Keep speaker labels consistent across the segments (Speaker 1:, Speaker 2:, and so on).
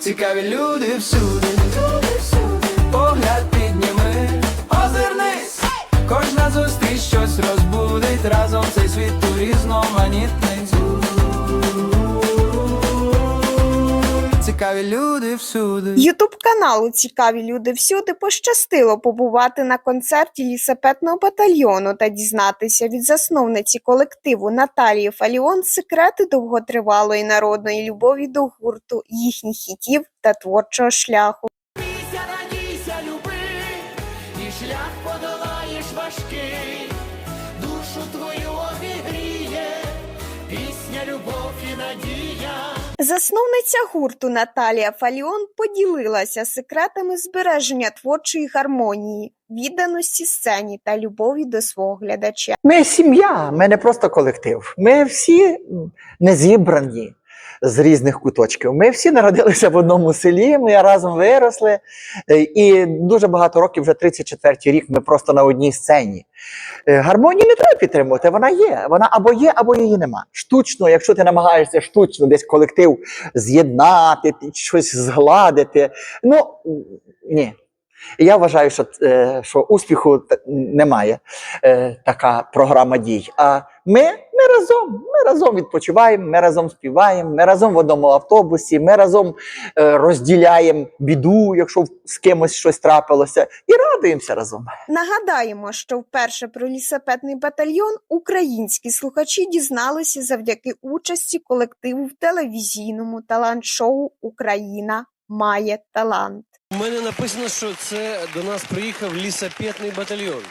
Speaker 1: Цікаві люди всюди, погляд підніми, озирнись, кожна зустріч щось розбудить. Разом цей світ у різноманітний. Цікаві люди всюди.
Speaker 2: Ютуб каналу Цікаві люди всюди пощастило побувати на концерті лісапетного батальйону та дізнатися від засновниці колективу Наталії Фаліон секрети довготривалої народної любові до гурту, їхніх хітів та творчого шляху.
Speaker 3: Бійся, надійся, люби, і шлях подолаєш важкий, душу твою обігріє, пісня, любов і надія.
Speaker 2: Засновниця гурту Наталія Фаліон поділилася секретами збереження творчої гармонії, відданості сцені та любові до свого глядача.
Speaker 4: Ми сім'я, ми не просто колектив. Ми всі не зібрані з різних куточків. Ми всі народилися в одному селі, ми разом виросли. Е, І дуже багато років, вже 34-й рік, ми просто на одній сцені. Е, Гармонію не треба підтримувати, вона є. Вона або є, або її нема. Штучно, якщо ти намагаєшся штучно десь колектив з'єднати, щось згладити. Ну ні. І Я вважаю, що, е, що успіху немає е, така програма дій. А ми, ми разом, ми разом відпочиваємо, ми разом співаємо, ми разом в одному автобусі, ми разом е, розділяємо біду, якщо з кимось щось трапилося, і радуємося разом.
Speaker 2: Нагадаємо, що вперше про лісапетний батальйон українські слухачі дізналися завдяки участі колективу в телевізійному талант-шоу Україна має талант.
Speaker 5: У мене написано, що це до нас приїхав лісапетний батальйон.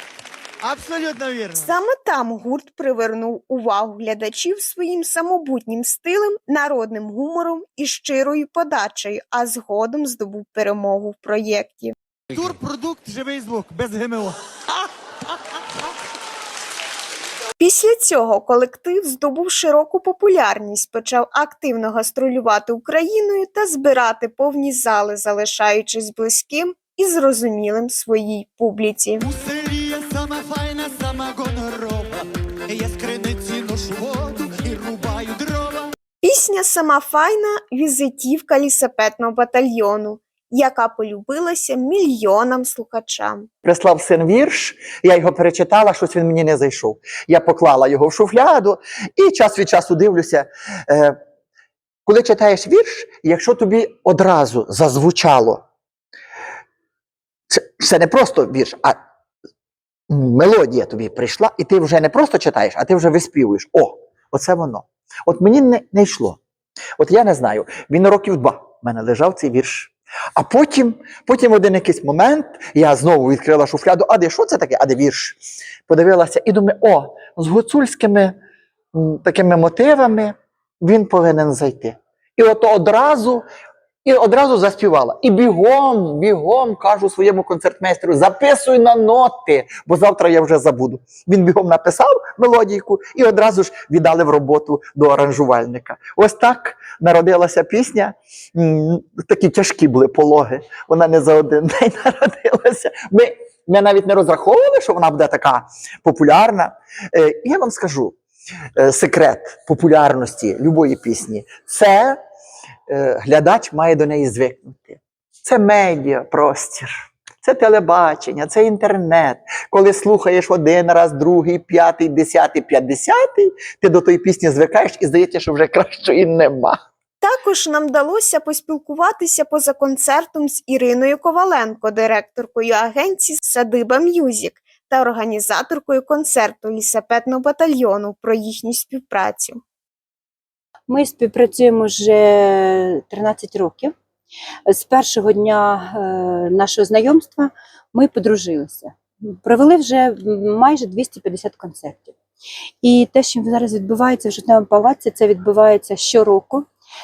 Speaker 6: Абсолютно вірно.
Speaker 2: Саме там гурт привернув увагу глядачів своїм самобутнім стилем, народним гумором і щирою подачею, а згодом здобув перемогу в проєкті.
Speaker 6: Турпродукт живий звук без ГМО.
Speaker 2: Після цього колектив здобув широку популярність, почав активно гастролювати Україною та збирати повні зали, залишаючись близьким і зрозумілим своїй публіці.
Speaker 6: У селі є сама файна, сама гонорова. Я з криниці ношу воду і рубаю дрова.
Speaker 2: Пісня сама файна візитівка лісапетного батальйону, яка полюбилася мільйонам слухачам.
Speaker 4: Прислав син вірш, я його перечитала, щось він мені не зайшов. Я поклала його в шуфляду і час від часу дивлюся. Е, коли читаєш вірш, якщо тобі одразу зазвучало, це, це не просто вірш, а мелодія тобі прийшла, і ти вже не просто читаєш, а ти вже виспівуєш. О, оце воно. От мені не, не йшло. От я не знаю, він років два в мене лежав цей вірш. А потім, потім в один якийсь момент я знову відкрила шуфляду, а де що це таке? А де вірш? Подивилася і думаю, о, з гуцульськими такими мотивами він повинен зайти. І от одразу, і одразу заспівала. І бігом, бігом кажу своєму концертмейстеру, записуй на ноти, бо завтра я вже забуду. Він бігом написав мелодійку і одразу ж віддали в роботу до аранжувальника. Ось так народилася пісня. Такі тяжкі були пологи. Вона не за один день народилася. Ми, ми навіть не розраховували, що вона буде така популярна. Е, я вам скажу е, секрет популярності любої пісні це глядач має до неї звикнути. Це медіа, простір. Це телебачення, це інтернет. Коли слухаєш один раз, другий, п'ятий, десятий, п'ятдесятий, ти до тої пісні звикаєш і здається, що вже кращої нема.
Speaker 2: Також нам вдалося поспілкуватися поза концертом з Іриною Коваленко, директоркою агенції Садиба М'юзік та організаторкою концерту лісапетного батальйону про їхню співпрацю.
Speaker 7: Ми співпрацюємо вже 13 років. З першого дня е, нашого знайомства ми подружилися. Провели вже майже 250 концертів. І те, що зараз відбувається в жовтневому палаці, це відбувається щороку.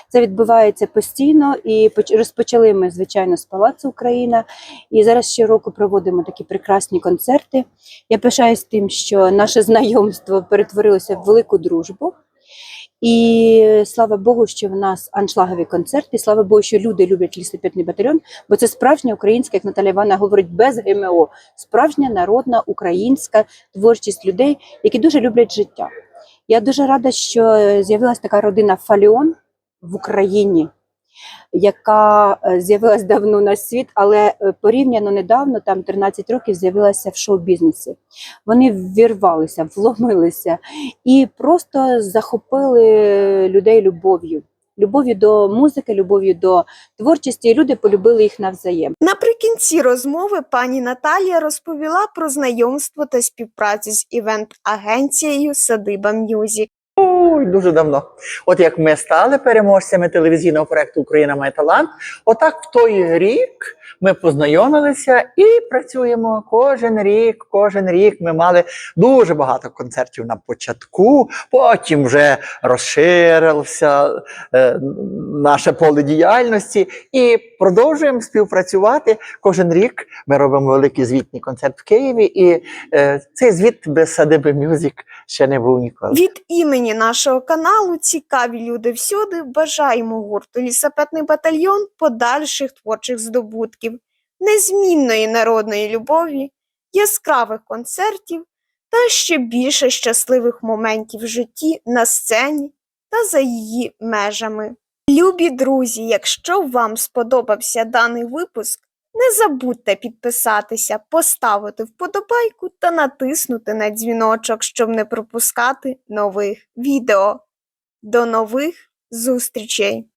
Speaker 7: Це відбувається постійно, і розпочали ми, звичайно, з Палацу Україна. І зараз щороку проводимо такі прекрасні концерти. Я пишаюсь тим, що наше знайомство перетворилося в велику дружбу. І слава Богу, що в нас аншлагові концерти. Слава Богу, що люди люблять лісопітний батальйон, бо це справжня українська, як Наталя Івана говорить, без ГМО, справжня народна українська творчість людей, які дуже люблять життя. Я дуже рада, що з'явилася така родина Фаліон в Україні. Яка е, з'явилась давно на світ, але е, порівняно недавно, там 13 років, з'явилася в шоу-бізнесі. Вони ввірвалися, вломилися і просто захопили людей любов'ю. Любов'ю до музики, любов'ю до творчості, і люди полюбили їх навзаєм.
Speaker 2: Наприкінці розмови пані Наталія розповіла про знайомство та співпрацю з івент-агенцією Садиба М'юзік.
Speaker 4: Ой, дуже давно. От як ми стали переможцями телевізійного проекту Україна має талант, отак в той рік ми познайомилися і працюємо кожен рік. Кожен рік ми мали дуже багато концертів на початку, потім вже розширився е, наше поле діяльності і продовжуємо співпрацювати. Кожен рік ми робимо великий звітний концерт в Києві, і е, цей звіт без садиби Мюзик ще не був ніколи.
Speaker 2: Від імені нашого каналу Цікаві люди всюди бажаємо гурту Лісапетний батальйон подальших творчих здобутків, незмінної народної любові, яскравих концертів та ще більше щасливих моментів в житті на сцені та за її межами. Любі друзі, якщо вам сподобався даний випуск, не забудьте підписатися, поставити вподобайку та натиснути на дзвіночок, щоб не пропускати нових відео. До нових зустрічей!